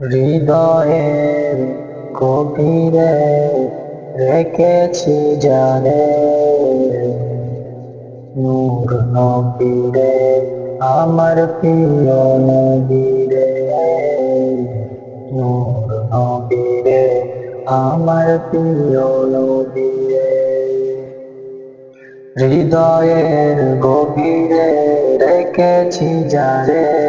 হৃদয়ের গভীরে রেখেছি জানে। নূর নবীরে, আমার প্রিয় নবীরে। নূর নবীরে, আমার প্রিয় নবীরে। হৃদয়ের গভীরে রেখেছি যারে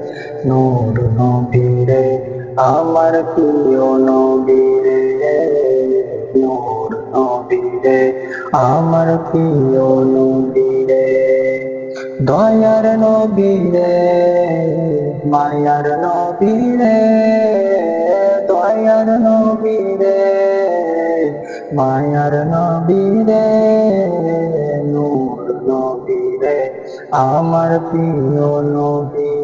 নূর নবীরে, আমার প্রিয় নবীরে, নূর নবীরে, আমার প্রিয় নবীরে। দয়ার নবীরে, মায়ার নবীরে, দয়ার নবীরে, মায়ার নবীরে, নূর নবীরে, আমার প্রিয় নবীরে।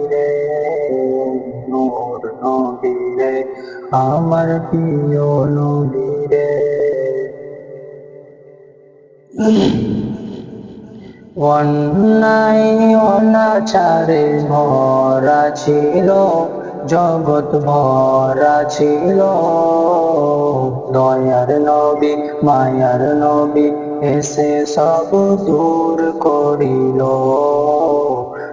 আমার প্রিয় নবীরে অন্যায় অনাচারে ভরা ছিল, জগৎ ভরা ছিল। দয়ার নবী, মায়ার নবী এসে সব দূর করিল।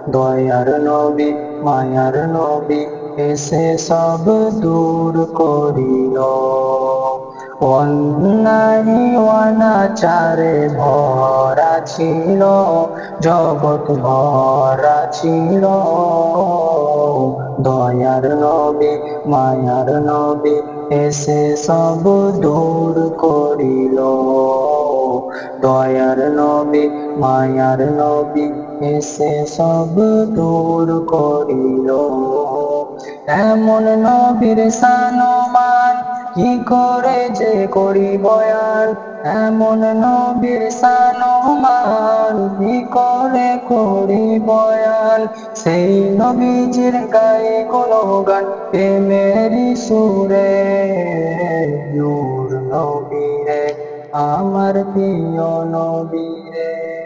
দয়ার নবী, মায়ার নবী এসে সব দূর করিল। অন্যায় অনাচারে ভরা ছিল, জগৎ ভরা ছিল। দয়ার নবী, মায়ার নবে এসে সব দূর করিল। দয়ার নবে, মায়ার নবী এসে সব দূর করিল। এমন নবীর সানমান, কি করে যে করি বয়ান এমন নবীর সানমান, কি করে করি বয়ান সেই নবীজির গায়ে কোনো গান প্রেমেরই সুরে নবীরে, আমার প্রিয় নবীরে।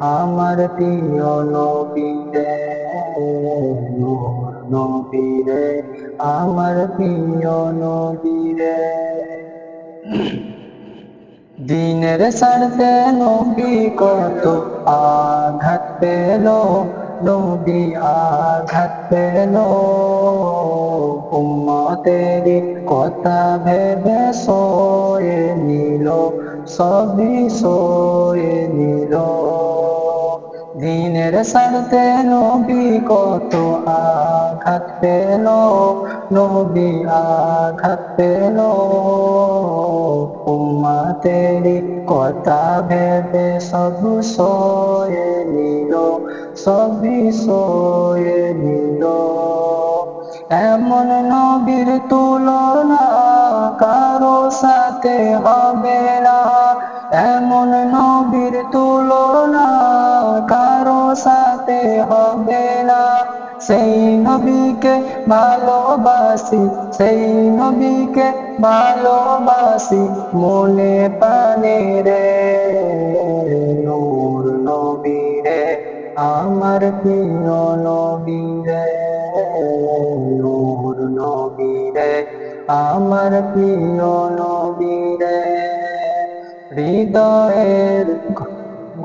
আমার প্রিয় নবীরে নবীরে, আমার প্রিয় নবীরে। দিনের সারতে নবী কত আঘাত পেল, নবী আঘাত পেল। উম্মতেরি কথা ভেবে সোয়ে নিল, সবই সোয়ে নিল। দিনের সারতে নবী কত আঘাত পেল নবী আঘাত পেল উম্মাতেরি কথা ভেবে সব সোয়ে নিল সবই সোয়ে নিল এমন নবীর তুলনা কারও সাথে হবে না এমন নবীর তুলনা কারও সাথে হবে না। সেই নবীকে ভালোবাসি, সেই নবীকে ভালোবাসি, মনে পানে রে। নূর নবীরে আমার প্রিয় নবীরে নূর নবীরে আমার প্রিয় নবীরে হৃদয়ের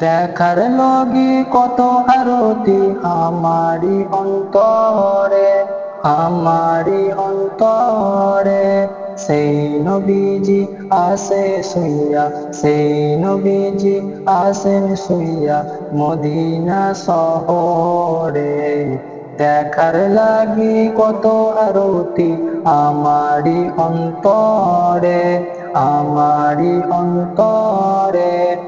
দেখার লগি কত আরতি আমারি অন্তরে আমারি অন্তরে। সেই নবীজি আসে শুইয়া, সেই নবীজি আসেন শুইয়া মদিনা শহরে। দেখার লাগি কত আরতি আমারি অন্তরে আমারি অন্তরে।